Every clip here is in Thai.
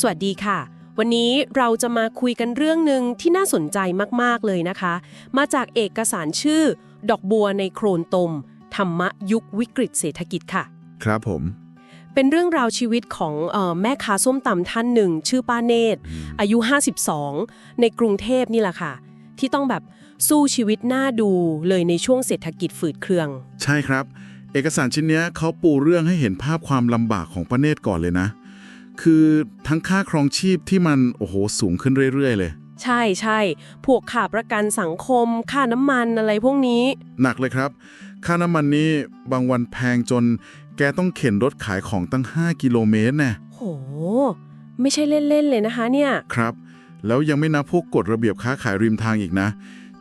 สวัสดีค่ะ วันนี้เราจะมาคุยกันเรื่องหนึ่งที่น่าสนใจมาก ๆ เลยนะคะ มาจากเอกสารชื่อ ดอกบัวในโครนตม ธรรมยุควิกฤตเศรษฐกิจค่ะ ครับผม เป็นเรื่องราวชีวิตของเออแม่ค้าส้มตำท่านหนึ่ง ชื่อป้าเนตร อายุ 52 ในกรุงเทพนี่แหละค่ะ ที่ต้องแบบสู้ชีวิตหน้าดูเลยในช่วงเศรษฐกิจฝืดเครือง ใช่ครับ เอกสารชิ้นเนี้ยเขาปูเรื่องให้เห็นภาพความลำบากของประเนตรก่อนเลยนะ คือทั้งค่าครองชีพที่มันโอ้โหสูงขึ้นเรื่อยๆ เลย ใช่ใช่พวกค่าประกันสังคม ค่าน้ำมันอะไรพวกนี้ หนักเลยครับ ค่าน้ำมันนี้บางวันแพงจน แกต้องเข็นรถขายของตั้ง 5 กิโลเมตรแน่โห ไม่ใช่เล่นๆเลยนะคะเนี่ย ครับ แล้วยังไม่นับพวกกฎระเบียบค้าขายริมทางอีกนะ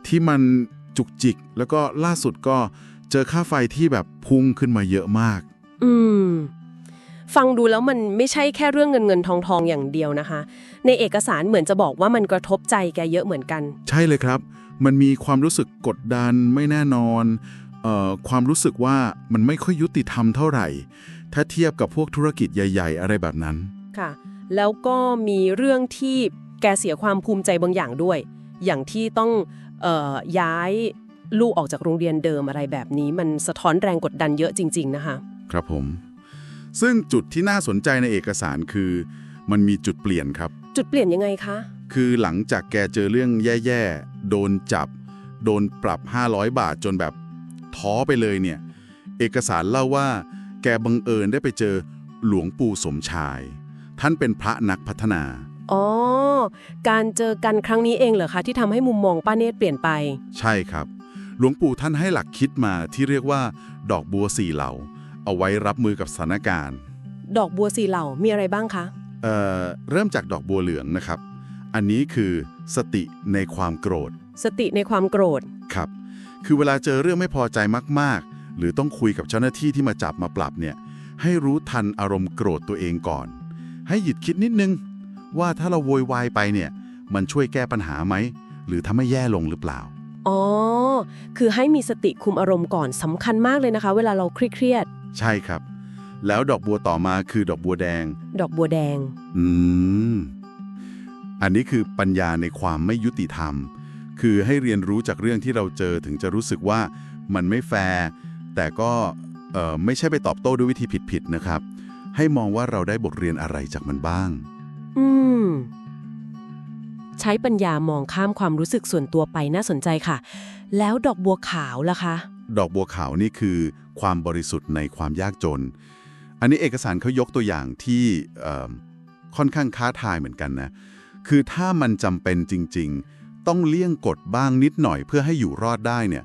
ที่มันจุกจิก แล้วก็ล่าสุดก็เจอค่าไฟที่แบบพุ่งขึ้นมาเยอะมาก อืม ฟังดูแล้วมันไม่ใช่แค่เรื่องเงินเงินทองทองอย่างเดียวนะคะ ในเอกสารเหมือนจะบอกว่ามันกระทบใจแกเยอะเหมือนกัน ใช่เลยครับ มันมีความรู้สึกกดดันไม่แน่นอนเอ่อความรู้สึกว่ามันไม่ค่อยยุติธรรมเท่าไหร่ ถ้าเทียบกับพวกธุรกิจใหญ่ ๆ อะไรแบบนั้นค่ะ แล้วก็มีเรื่องที่แกเสียความภูมิใจบางอย่างด้วย อย่างที่ต้องเอ่อย้ายลูกออกจากโรงเรียนเดิมอะไรแบบนี้ มันสะท้อนแรงกดดันเยอะจริง ๆ นะคะ ครับผม ซึ่งจุดที่น่าสนใจในเอกสารคือ มันมีจุดเปลี่ยนครับ จุดเปลี่ยนยังไงคะ คือหลังจากแกเจอเรื่องแย่ๆ โดนจับ โดนปรับ 500 บาทจนแบบท้อไปเลยเนี่ย เอกสารเล่าว่า แกบังเอิญได้ไปเจอหลวงปู่สมชาย ท่านเป็นพระนักพัฒนา อ๋อ การเจอกันครั้งนี้เองเหรอคะ ที่ทำให้มุมมองป้าเนตรเปลี่ยนไป ใช่ครับ หลวงปู่ท่านให้หลักคิดมาที่เรียกว่า ดอกบัวสี่เหล่า เอาไว้รับมือกับสถานการณ์ ดอกบัวสีเหล่ามีอะไรบ้างคะ เอ่อเริ่มจากดอกบัวเหลืองนะครับ อันนี้คือสติในความโกรธสติในความโกรธ ครับ คือเวลาเจอเรื่องไม่พอใจมาก ๆ หรือต้องคุยกับเจ้าหน้าที่ที่มาจับมาปรับเนี่ย ให้รู้ทันอารมณ์โกรธตัวเองก่อน ให้หยุดคิดนิดนึง ว่าถ้าเราโวยวายไปเนี่ย มันช่วยแก้ปัญหาไหม หรือทำให้แย่ลงหรือเปล่า อ๋อ คือให้มีสติคุมอารมณ์ก่อนสำคัญมากเลยนะคะ เวลาเราเครียด ใช่ครับ แล้วดอกบัวต่อมาคือดอกบัวแดงๆดอกบัวแดง อืม อันนี้คือปัญญาในความไม่ยุติธรรม คือให้เรียนรู้จากเรื่องที่เราเจอถึงจะรู้สึกว่ามันไม่แฟร์ แต่ก็เอ่อไม่ใช่ไปตอบโต้ด้วยวิธีผิดๆนะครับ ให้มองว่าเราได้บทเรียนอะไรจากมันบ้าง อืม ใช้ปัญญามองข้ามความรู้สึกส่วนตัวไปน่าสนใจค่ะ แล้วดอกบัวขาวล่ะคะ ดอกบัวขาวนี่คือความบริสุทธิ์ในความยากจน อันนี้เอกสารเขายกตัวอย่างที่เอิ่มค่อนข้างท้าทายเหมือนกันนะ คือถ้ามันจำเป็นจริง ๆ ต้องเลี่ยงกฎบ้างนิดหน่อยเพื่อให้อยู่รอดได้เนี่ย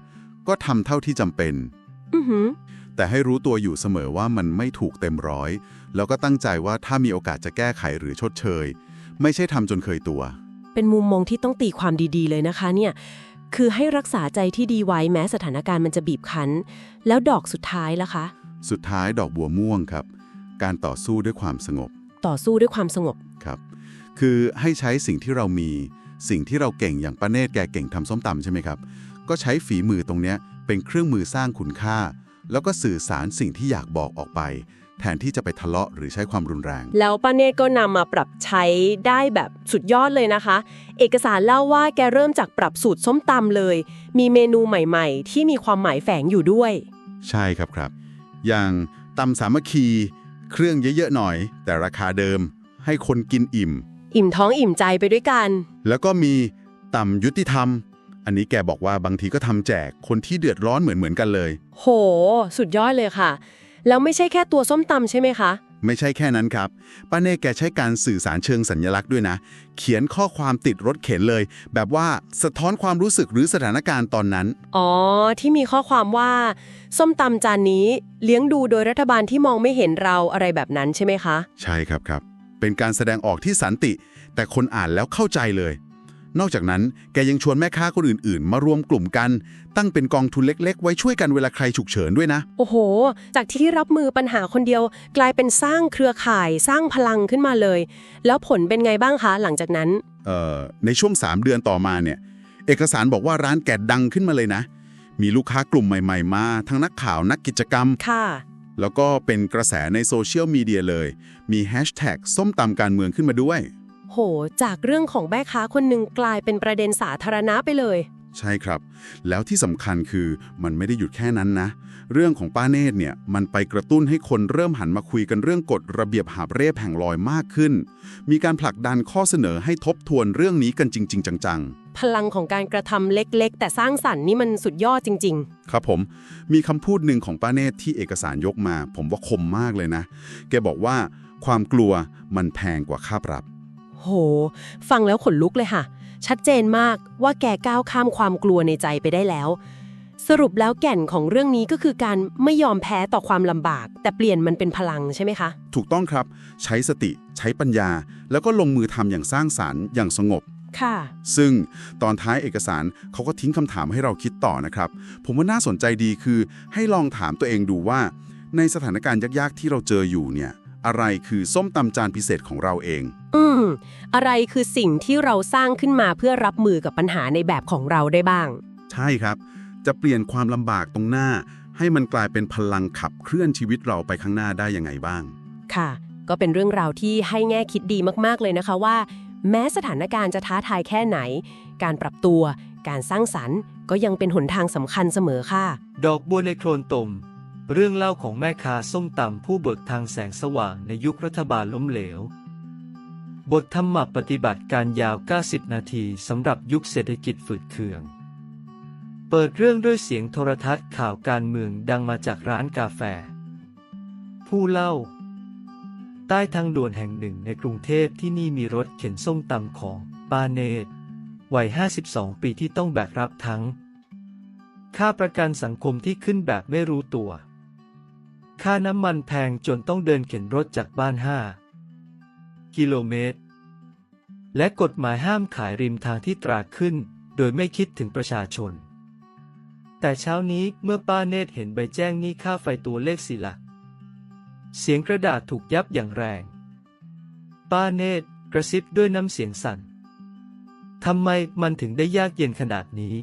ก็ทำเท่าที่จำเป็นอือหือแต่ให้รู้ตัวอยู่เสมอว่ามันไม่ถูกเต็มร้อย แล้วก็ตั้งใจว่าถ้ามีโอกาสจะแก้ไขหรือชดเชย ไม่ใช่ทำจนเคยตัว เป็นมุมมองที่ต้องตีความดีๆเลยนะคะเนี่ย คือให้รักษาใจที่ดีไว้แม้สถานการณ์มันจะบีบคั้น แล้วดอกสุดท้ายล่ะคะ สุดท้ายดอกบัวม่วงครับ การต่อสู้ด้วยความสงบ ต่อสู้ด้วยความสงบครับ คือให้ใช้สิ่งที่เรามี สิ่งที่เราเก่งอย่างป้าเนตรแกเก่งทำส้มตำใช่ไหมครับ ก็ใช้ฝีมือตรงเนี้ยเป็นเครื่องมือสร้างคุณค่า แล้วก็สื่อสารสิ่งที่อยากบอกออกไป แทนที่จะไปทะเลาะหรือใช้ความรุนแรง แล้วป้าเนตรก็นำมาปรับใช้ได้แบบสุดยอดเลยนะคะ เอกสารเล่าว่าแกเริ่มจากปรับสูตรส้มตำเลย มีเมนูใหม่ๆ ที่มีความหมายแฝงอยู่ด้วย ใช่ครับครับ อย่างตำสามัคคี เครื่องเยอะๆหน่อย แต่ราคาเดิม ให้คนกินอิ่ม อิ่มท้องอิ่มใจไปด้วยกัน แล้วก็มีต่ำยุติธรรม อันนี้แกบอกว่าบางทีก็ทำแจกคนที่เดือดร้อนเหมือนเหมือนๆกันเลย โห สุดยอดเลยค่ะ แล้วไม่ใช่แค่ตัวส้มตำใช่ไหมคะ ไม่ใช่แค่นั้นครับ ป้าเน่แกใช้การสื่อสารเชิงสัญลักษณ์ด้วยนะ เขียนข้อความติดรถเข็นเลย แบบว่าสะท้อนความรู้สึกหรือสถานการณ์ตอนนั้น อ๋อ ที่มีข้อความว่า ส้มตำจานนี้เลี้ยงดูโดยรัฐบาลที่มองไม่เห็นเราอะไรแบบนั้นใช่ไหมคะ ใช่ครับครับ เป็นการแสดงออกที่สันติ แต่คนอ่านแล้วเข้าใจเลย นอกจากนั้นแกยังชวนแม่ค้าคนอื่นๆ มารวมกลุ่มกัน ตั้งเป็นกองทุนเล็ก ๆ ไว้ช่วยกันเวลาใครฉุกเฉินด้วยนะ โอ้โห จากที่รับมือปัญหาคนเดียว กลายเป็นสร้างเครือข่ายสร้างพลังขึ้นมาเลย แล้วผลเป็นไงบ้างคะหลังจากนั้น เอ่อ ในช่วง 3 เดือนต่อมาเนี่ย เอกสารบอกว่าร้านแกดังขึ้นมาเลยนะ มีลูกค้ากลุ่มใหม่ ๆ มา ทั้งนักข่าวนักกิจกรรม ค่ะ แล้วก็เป็นกระแสในโซเชียลมีเดียเลย มีแฮชแท็กส้มตำการเมืองขึ้นมาด้วย โห จากเรื่องของแม่ค้าคนหนึ่งกลายเป็นประเด็นสาธารณะไปเลย ใช่ครับ แล้วที่สำคัญคือมันไม่ได้หยุดแค่นั้นนะ เรื่องของป้าเนตรเนี่ย มันไปกระตุ้นให้คนเริ่มหันมาคุยกันเรื่องกฎระเบียบหาบเร่แผงลอยมากขึ้น มีการผลักดันข้อเสนอให้ทบทวนเรื่องนี้กันจริง ๆ จังพลังของการกระทำเล็กๆ แต่สร้างสรรค์นี่มันสุดยอดจริง ๆ ครับผม มีคำพูดหนึ่งของป้าเนตรที่เอกสารยกมา ผมว่าคมมากเลยนะ แกบอกว่าความกลัวมันแพงกว่าค่าปรับๆ โห ฟังแล้วขนลุกเลยค่ะ ชัดเจนมากว่าแกก้าวข้ามความกลัวในใจไปได้แล้ว สรุปแล้วแก่นของเรื่องนี้ก็คือการไม่ยอมแพ้ต่อความลำบาก แต่เปลี่ยนมันเป็นพลังใช่ไหมคะ ถูกต้องครับ ใช้สติ ใช้ปัญญา แล้วก็ลงมือทำอย่างสร้างสารรค์อย่างสงบ ค่ะ ซึ่งตอนท้ายเอกสารเขาก็ทิ้งคำถามให้เราคิดต่อนะครับ ผมว่าน่าสนใจดีคือให้ลองถามตัวเองดูว่า ในสถานการณ์ยากๆที่เราเจออยู่เนี่ย อะไรคือส้มตำจานพิเศษของเราเอง อืม อะไรคือสิ่งที่เราสร้างขึ้นมาเพื่อรับมือกับปัญหาในแบบของเราได้บ้าง ใช่ครับ จะเปลี่ยนความลำบากตรงหน้า ให้มันกลายเป็นพลังขับเคลื่อนชีวิตเราไปข้างหน้าได้ยังไงบ้าง ค่ะ ก็เป็นเรื่องราวที่ให้แง่คิดดีมากๆเลยนะคะว่า แม้สถานการณ์จะท้าทายแค่ไหน การปรับตัว การสร้างสรรค์ ก็ยังเป็นหนทางสำคัญเสมอค่ะ ดอกบัวในโคลนตม เรื่องเล่าของแม่ค้าส้มตำผู้เบิกทางแสงสว่างในยุครัฐบาลล้มเหลว บทธรรมปฏิบัติการยาว 90 นาทีสำหรับยุคเศรษฐกิจฝืดเคือง เปิดเรื่องด้วยเสียงโทรทัศน์ข่าวการเมืองดังมาจากร้านกาแฟ ผู้เล่า ใต้ทางด่วนแห่งหนึ่งในกรุงเทพที่นี่มีรถเข็นส้มตำของปาเนตวัย 52 ปีที่ต้องแบกรับทั้ง ค่าประกันสังคมที่ขึ้นแบบไม่รู้ตัว ค่าน้ำมันแพงจนต้องเดินเข็นรถจากบ้าน 5 กิโลเมตร และกฎหมายห้ามขายริมทางที่ตราขึ้น โดยไม่คิดถึงประชาชน แต่เช้านี้เมื่อป้าเนตรเห็นใบแจ้งหนี้ค่าไฟตัวเลขสี่หลัก เสียงกระดาษถูกยับอย่างแรง ป้าเนตรกระซิบด้วยน้ำเสียงสั่นทำไมมันถึงได้ยากเย็นขนาดนี้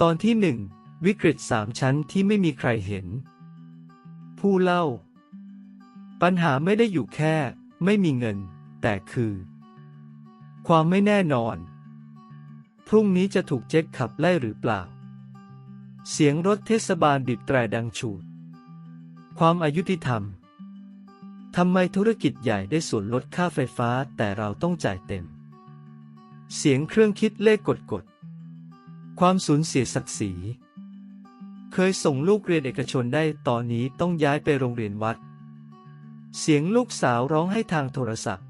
ตอนที่หนึ่งวิกฤตสามชั้นที่ไม่มีใครเห็น ผู้เล่า ปัญหาไม่ได้อยู่แค่ ไม่มีเงิน แต่คือ ความไม่แน่นอน พรุ่งนี้จะถูกเจ็คขับไล่หรือเปล่า เสียงรถเทศบาลบีบแตรดังฉูด ความอายุติธรรมทำไมธุรกิจใหญ่ได้ส่วนลดค่าไฟฟ้าแต่เราต้องจ่ายเต็ม เสียงเครื่องคิดเลขกดกด ความสูญเสียศักดิ์ศรี เคยส่งลูกเรียนเอกชนได้ตอนนี้ต้องย้ายไปโรงเรียนวัด เสียงลูกสาวร้องให้ทางโทรศัพท์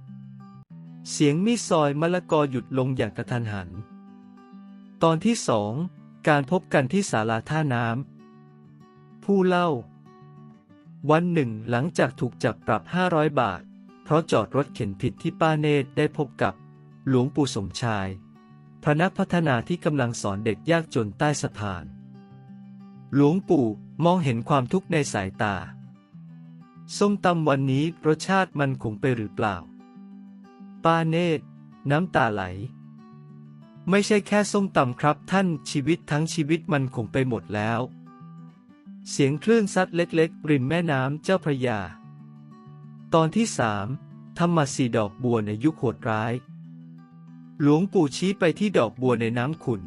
เสียงมีซอยมะละกอหยุดลงอย่างกระทันหัน ตอนที่สอง การพบกันที่ศาลาท่าน้ำ ผู้เล่า วันหนึ่งหลังจากถูกจับปรับ 500 บาท เพราะจอดรถเข็นผิดที่ป้าเนตรได้พบกับหลวงปู่สมชาย พระนักพัฒนาที่กำลังสอนเด็กยากจนใต้สะพาน หลวงปู่มองเห็นความทุกข์ในสายตา ส้มตำวันนี้รสชาติมันคงไปหรือเปล่า ป้าเนตร น้ำตาไหล ไม่ใช่แค่ส้มตำครับท่านชีวิตทั้งชีวิตมันคงไปหมดแล้ว เสียงคลื่นซัดเล็กๆ ริมแม่น้ำเจ้าพระยา ตอนที่สามธรรมสีดอกบัวในยุคโหดร้าย หลวงปู่ชี้ไปที่ดอกบัวในน้ำขุ่น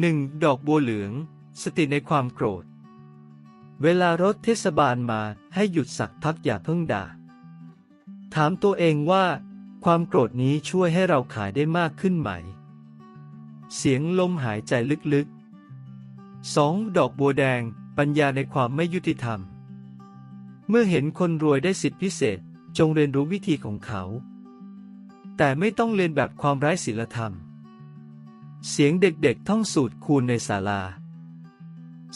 หนึ่งดอกบัวเหลือง สติในความโกรธ เวลารถเทศบาลมาให้หยุดสักพักอย่าเพิ่งด่า ถามตัวเองว่า ความโกรธนี้ช่วยให้เราขายได้มากขึ้นไหม เสียงลมหายใจลึกๆ 2. ดอกบัวแดง ปัญญาในความไม่ยุติธรรม เมื่อเห็นคนรวยได้สิทธิพิเศษ จงเรียนรู้วิธีของเขา แต่ไม่ต้องเรียนแบบความไร้ศีลธรรม เสียงเด็กๆท่องสูตรคูณในศาลา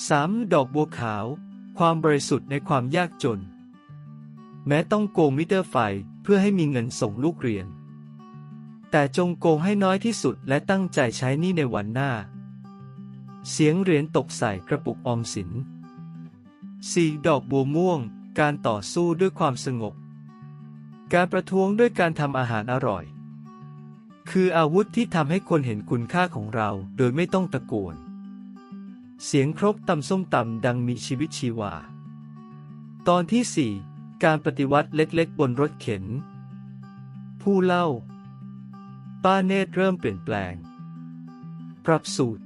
3. ดอกบัวขาว ความบริสุทธิ์ในความยากจน แม้ต้องโกงมิเตอร์ไฟเพื่อให้มีเงินส่งลูกเรียน แต่จงโกงให้น้อยที่สุดและตั้งใจใช้นี่ในวันหน้า เสียงเหรียญตกใส่กระปุกออมสิน 4. ดอกบัวม่วง การต่อสู้ด้วยความสงบ การประท้วงด้วยการทำอาหารอร่อย คืออาวุธที่ทำให้คนเห็นคุณค่าของเราโดยไม่ต้องตะโกน เสียงครกตำส้มตำดังมีชีวิตชีวา ตอนที่ 4 การปฏิวัติเล็กๆ บนรถเข็น ผู้เล่า ป้าเนตรเริ่มเปลี่ยนแปลง ปรับสูตร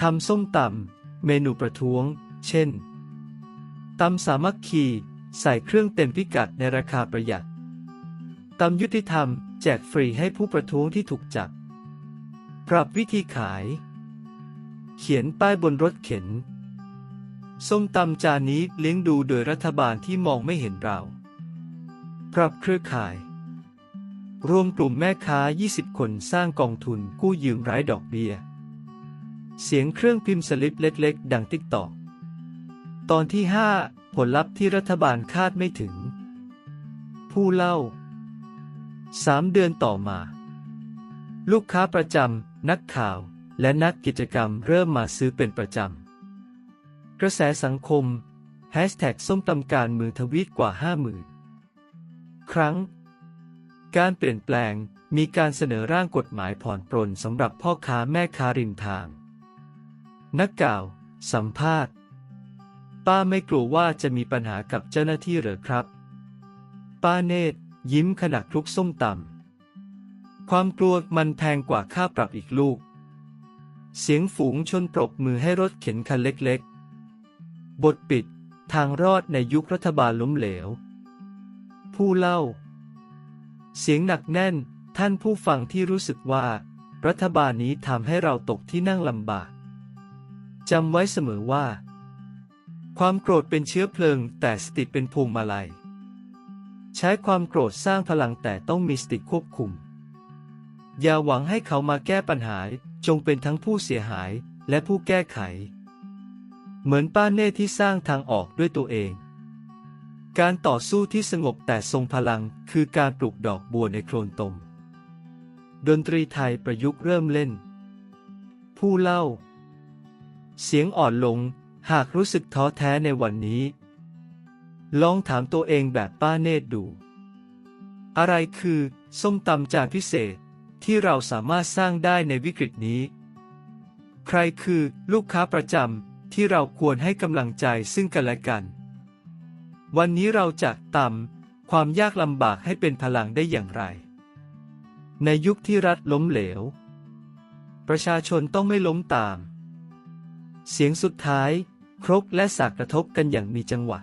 ทำส้มตำเมนูประท้วง เช่นตำสามัคคีใส่เครื่องเต็มพิกัดในราคาประหยัดตำยุติธรรม แจกฟรีให้ผู้ประท้วงที่ถูกจับ ปรับวิธีขาย เขียนป้ายบนรถเข็น ส้มตำจานนี้เลี้ยงดูโดยรัฐบาลที่มองไม่เห็นเรา ปรับเครือข่าย รวมกลุ่มแม่ค้า 20 คนสร้างกองทุนกู้ยืมไร้ดอกเบี้ย เสียงเครื่องพิมพ์สลิปเล็กๆ ดังติ๊กตอก ตอนที่ 5 ผลลัพธ์ที่รัฐบาลคาดไม่ถึง ผู้เล่าสามเดือนต่อมา ลูกค้าประจำ นักข่าว และนักกิจกรรมเริ่มมาซื้อเป็นประจำ กระแสสังคมแฮชแท็กส้มตำการมือทวีตกว่า 50,000 ครั้ง การเปลี่ยนแปลงมีการเสนอร่างกฎหมายผ่อนปรนสำหรับพ่อค้าแม่ค้าริมทาง นักกล่าว สัมภาษณ์ ป้าไม่กลัวว่าจะมีปัญหากับเจ้าหน้าที่หรือครับ ป้าเนตรยิ้มขณะคลุกส้มตำความกลัวมันแพงกว่าค่าปรับอีกลูก เสียงฝูงชนปรบมือให้รถเข็นคันเล็กๆ บทปิด ทางรอดในยุครัฐบาลล้มเหลว ผู้เล่า เสียงหนักแน่น ท่านผู้ฟังที่รู้สึกว่า รัฐบาลนี้ทำให้เราตกที่นั่งลำบากจำไว้เสมอว่า ความโกรธเป็นเชื้อเพลิง แต่สติเป็นพวงมาลัย ใช้ความโกรธสร้างพลังแต่ต้องมีสติควบคุม อย่าหวังให้เขามาแก้ปัญหา จงเป็นทั้งผู้เสียหายและผู้แก้ไข เหมือนป้าเน่ที่สร้างทางออกด้วยตัวเอง การต่อสู้ที่สงบแต่ทรงพลังคือการปลูกดอกบัวในโคลนตม ดนตรีไทยประยุกต์เริ่มเล่น ผู้เล่า เสียงอ่อนลงหากรู้สึกท้อแท้ในวันนี้ ลองถามตัวเองแบบป้าเนตรดู อะไรคือ ส้มตำจานพิเศษ ที่เราสามารถสร้างได้ในวิกฤตนี้ ใครคือลูกค้าประจำที่เราควรให้กำลังใจซึ่งกันและกัน วันนี้เราจะตำความยากลำบากให้เป็นพลังได้อย่างไร ในยุคที่รัฐล้มเหลว ประชาชนต้องไม่ล้มตาม เสียงสุดท้าย ครกและสากกระทบกันอย่างมีจังหวะ